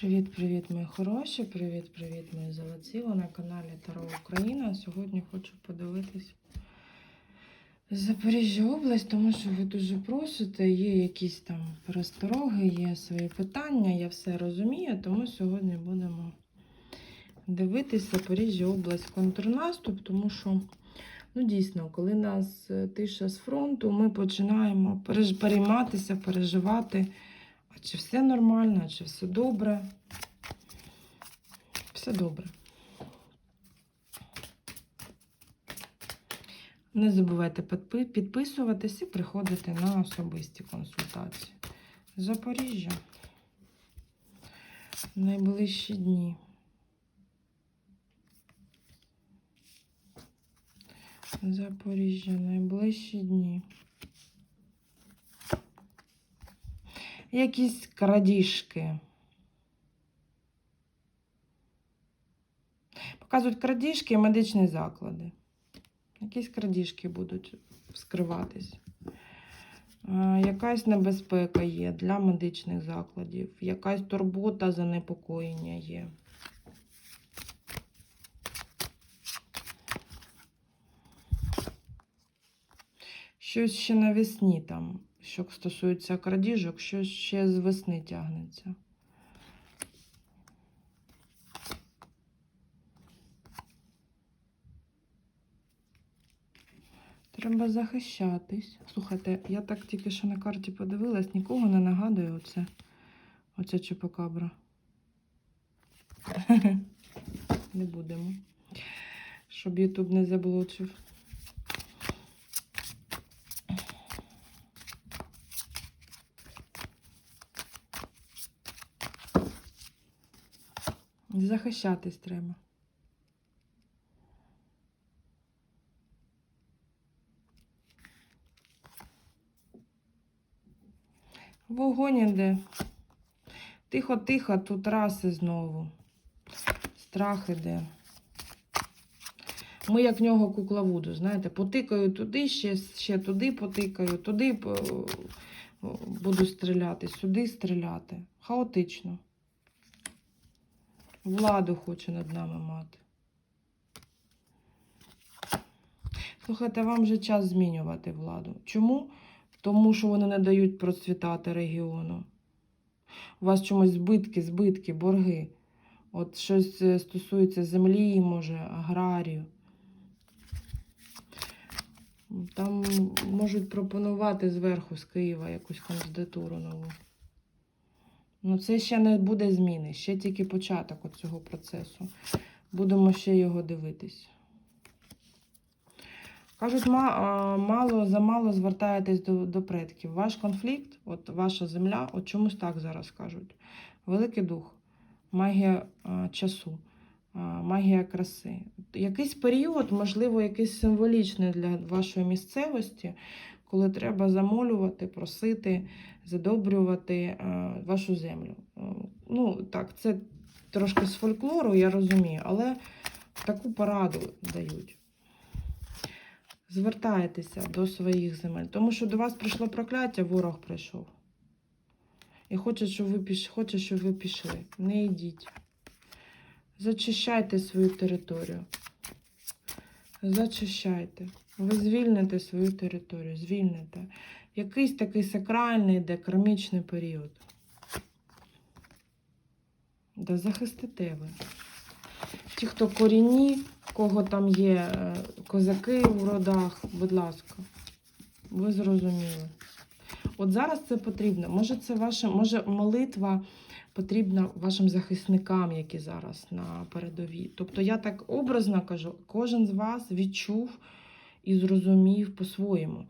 Привіт-привіт, мої хороші! Привіт-привіт, мої золоті! На каналі Таро Україна. Сьогодні хочу подивитись Запоріжжя область, тому що ви дуже просите, є якісь там перестороги, є свої питання, я все розумію, тому сьогодні будемо дивитись Запоріжжя область контрнаступ, тому що, ну дійсно, коли нас е, тиша з фронту, ми починаємо перейматися, переживати. Чи все нормально, чи все добре? Все добре. Не забувайте підписуватись і приходити на особисті консультації. Запоріжжя. Найближчі дні. Запоріжжя, найближчі дні. Якісь крадіжки. Показують крадіжки і медичні заклади. Якісь крадіжки будуть вскриватись. Е, Якась небезпека є для медичних закладів, якась турбота, занепокоєння є. Щось ще навесні там, що стосується крадіжок, щось ще з весни тягнеться. Треба захищатись. Слухайте, я так тільки що на карті подивилась, нікого не нагадує оце. Оця чупакабра. Не будемо. Щоб Ютуб не заблочив. Захищатись треба. Вогонь іде. Тихо-тихо, тут раси знову. Страх іде. Ми як в нього кукловоду, знаєте, потикаю туди, ще, ще туди потикаю, туди буду стріляти, сюди стріляти. Хаотично. Владу хоче над нами мати. Слухайте, вам вже час змінювати владу. Чому? Тому що вони не дають процвітати регіону. У вас чомусь збитки, збитки, борги. От щось е, стосується землі, може, аграрію. Там можуть пропонувати зверху з Києва якусь кандидатуру нову. Ну, це ще не буде зміни, ще тільки початок цього процесу. Будемо ще його дивитись. Кажуть, мало замало звертаєтесь до, до предків. Ваш конфлікт, от ваша земля, от чомусь так зараз кажуть. Великий дух, магія а, часу, а, магія краси. Якийсь період, можливо, якийсь символічний для вашої місцевості, коли треба замолювати, просити, задобрювати вашу землю. Е, Ну, так, це трошки з фольклору, я розумію, але таку пораду дають звертаєтеся до своїх земель. Тому що до вас прийшло прокляття, ворог прийшов. І хоче, щоб ви піш... хоче, щоб ви пішли. Не йдіть. Зачищайте свою територію. Зачищайте. Ви звільните свою територію, звільните. Якийсь такий сакральний, де кармічний період. Да захистите ви. Ті, хто корінні, кого там є е, козаки в родах, будь ласка, ви зрозуміли. От зараз це потрібно. Може, це ваша, може, молитва потрібна вашим захисникам, які зараз на передовій. Тобто, я так образно кажу, кожен з вас відчув і зрозумів по-своєму.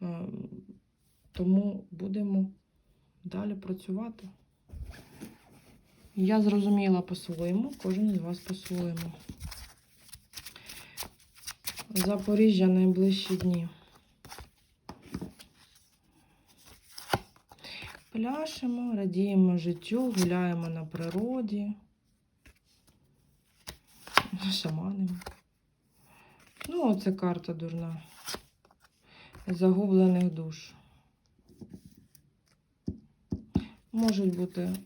Ем, Тому будемо далі працювати. Я зрозуміла по-своєму, кожен з вас по-своєму. Запоріжжя найближчі дні. Пляшемо, радіємо життю, гуляємо на природі. Шаманимо. Ну, оце карта дурна. Загублених душ. Можуть бути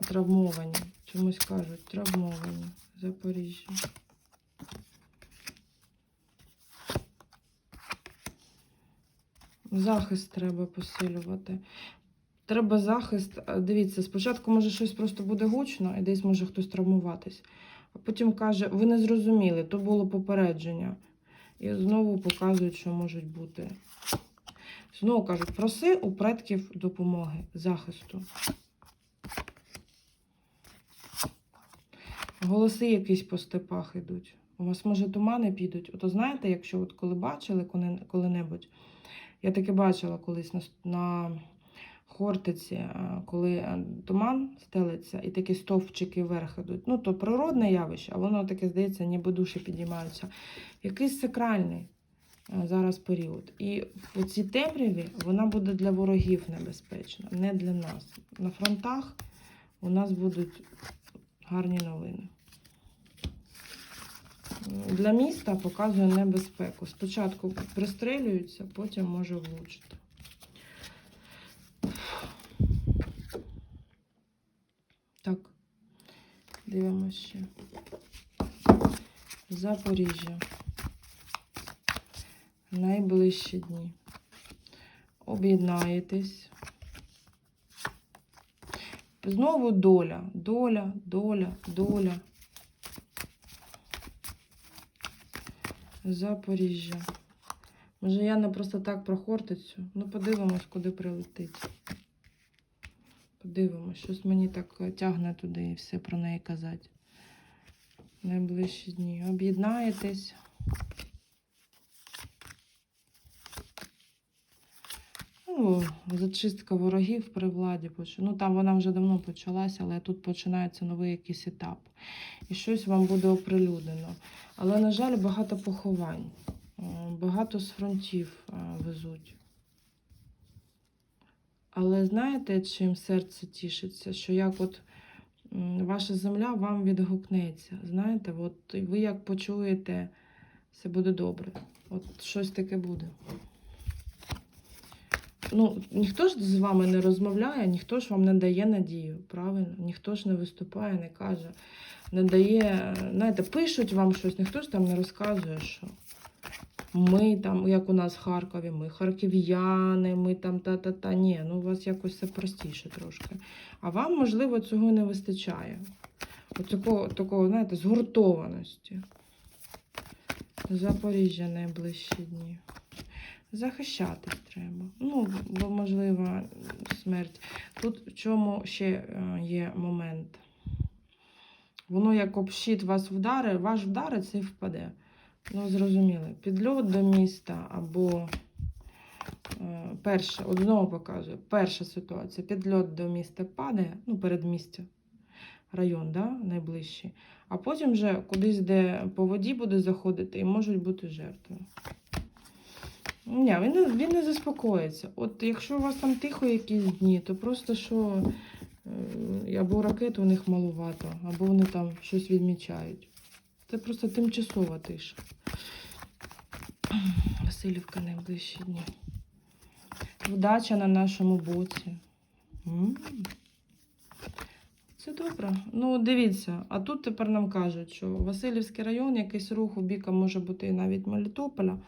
травмовані. Чомусь кажуть, травмовані. Запоріжжя. Захист треба посилювати. Треба захист. Дивіться, спочатку може щось просто буде гучно, і десь може хтось травмуватись. А потім каже, ви не зрозуміли, то було попередження. І знову показують, що можуть бути. Знову кажуть, проси у предків допомоги, захисту. Голоси якісь по степах йдуть. У вас, може, тумани підуть. Ото знаєте, якщо от коли бачили коли- коли-небудь, я таке бачила колись на Хортиці, е, коли е, туман стелиться і такі стовпчики вверх ідуть. Ну, то природне явище, а воно таке, здається, ніби душі підіймаються. Якийсь сакральний е, зараз період. І в цій темряві вона буде для ворогів небезпечна, не для нас. На фронтах у нас будуть гарні новини. Для міста показує небезпеку. Спочатку пристрелюються, потім може влучити. Так, дивимося ще. Запоріжжя. Найближчі дні. Об'єднаєтесь. Знову доля, доля, доля, доля. Запоріжжя. Може, я не просто так про Хортицю. Ну, подивимось, куди прилетить. Подивимось, щось мені так е, тягне туди і все про неї казати. Найближчі дні. Об'єднаєтесь. Ну, зачистка ворогів при владі. Ну, там вона вже давно почалася, але тут починається новий якийсь етап. І щось вам буде оприлюднено. Але, на жаль, багато поховань. Багато з фронтів е, везуть. Але знаєте, чим серце тішиться? Що як от ваша земля вам відгукнеться. Знаєте, от ви як почуєте, все буде добре. От щось таке буде. Ну, ніхто ж з вами не розмовляє, ніхто ж вам не дає надію, правильно? Ніхто ж не виступає, не каже, не дає. Знаєте, пишуть вам щось, ніхто ж там не розказує, що ми там, як у нас в Харкові, ми харків'яни, ми там та-та-та. Ні, ну у вас якось все простіше трошки. А вам, можливо, цього не вистачає. От такого, такого, знаєте, згуртованості. Запоріжжя найближчі дні. Захищатись треба. Ну, бо, можливо, смерть. Тут в чому ще е, є момент? Воно як обшит вас вдари, ваш вдарить і впаде. Ну, зрозуміли. Підльот до міста або е, перше, от знову показую, перша ситуація. Підльот до міста падає, ну, передмістя, район, да, найближчий. А потім вже кудись, де по воді буде заходити, і можуть бути жертви. Ні, він не, він не заспокоїться. От якщо у вас там тихо якісь дні, то просто що е, або ракет у них малувато, або вони там щось відмічають. Це просто тимчасова тиша. Васильівка найближчі дні. Вдача на нашому боці. Це добре. Ну, дивіться, а тут тепер нам кажуть, що Васильівський район, якийсь рух у біка може бути навіть Мелітополя,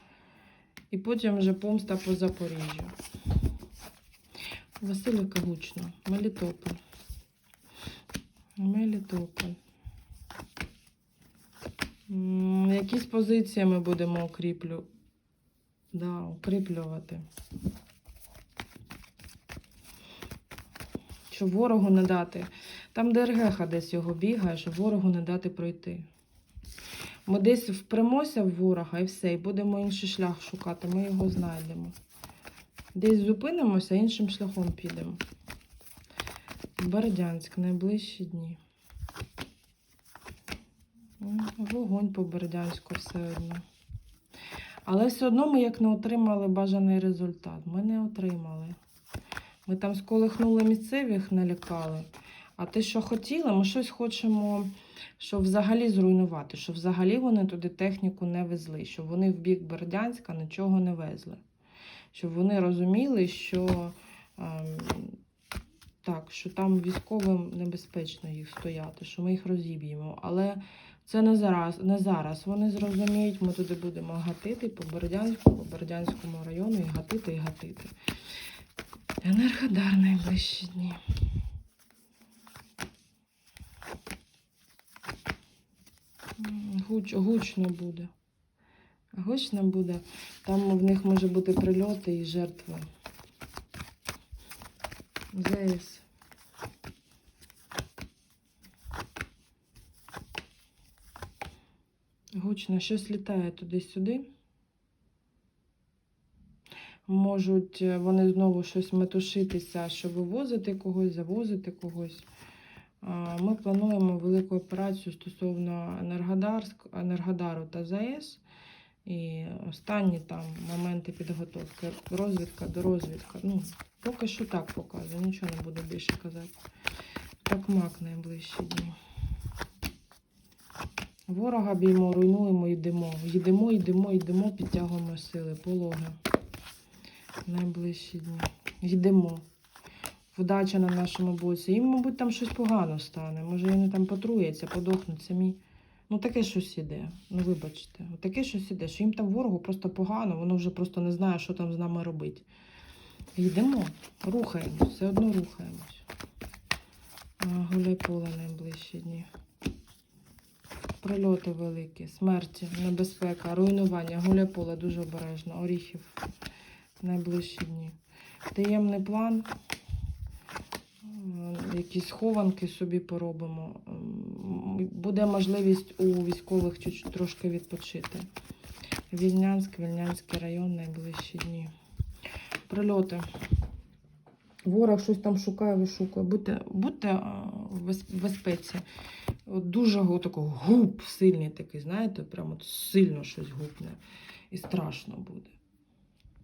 і потім вже помста по Запоріжжю. Васильівка гучно. Мелітополь. Мелітополь. Якісь позиції ми будемо укріплю... да, укріплювати. Щоб ворогу не дати. Там ДРГ десь його бігає, щоб ворогу не дати пройти. Ми десь впремося в ворога і все, і будемо інший шлях шукати, ми його знайдемо. Десь зупинимося, іншим шляхом підемо. Бердянськ, найближчі дні. Вогонь по Бердянську все одно. Але все одно ми як не отримали бажаний результат. Ми не отримали. Ми там сколихнули місцевих, налякали. А те, що хотіли, ми щось хочемо, щоб взагалі зруйнувати, щоб взагалі вони туди техніку не везли, щоб вони в бік Бердянська нічого не везли. Щоб вони розуміли, що ем, так, що там військовим небезпечно їх стояти, що ми їх розіб'ємо. Але це не зараз, не зараз. Вони зрозуміють, ми туди будемо гатити по Бородянську, по Бородянському району і гатити, і гатити. Енергодар найближчі дні. Гуч, гучно буде. Гучно буде. Там в них може бути прильоти і жертви. ЗС. Гучно, щось літає туди-сюди. Можуть е, вони знову щось метушитися, щоб вивозити когось, завозити когось. Ми плануємо велику операцію стосовно Енергодару та ЗАЕС. І останні там моменти підготовки. Розвідка до розвідка. Ну, поки що так показує, нічого не буду більше казати. Так мак найближчі дні. Ворога б'ємо, руйнуємо, йдемо. Йдемо, йдемо, йдемо, підтягуємо сили, пологи. Найближчі дні. Йдемо. Вдача на нашому боці. Їм, мабуть, там щось погано стане. Може, вони там потруяться, подохнуть самі. Ну, таке щось іде. Ну, вибачте, таке щось іде, що їм там ворогу просто погано, воно вже просто не знає, що там з нами робити. Йдемо, рухаємось, все одно рухаємось. Гуляй поле найближчі дні. Прильоти великі, смерті, небезпека, руйнування, гуляй поле дуже обережно, оріхів найближчі дні. Таємний план. Якісь схованки собі поробимо. Буде можливість у військових трошки відпочити. Вільнянськ, Вільнянський район найближчі дні. Прильоти. Ворог щось там шукає, вишукує. Будьте, будьте в в безпеці. От дуже го- такого гуп сильний такий, знаєте, прямо от сильно щось гупне. І страшно буде.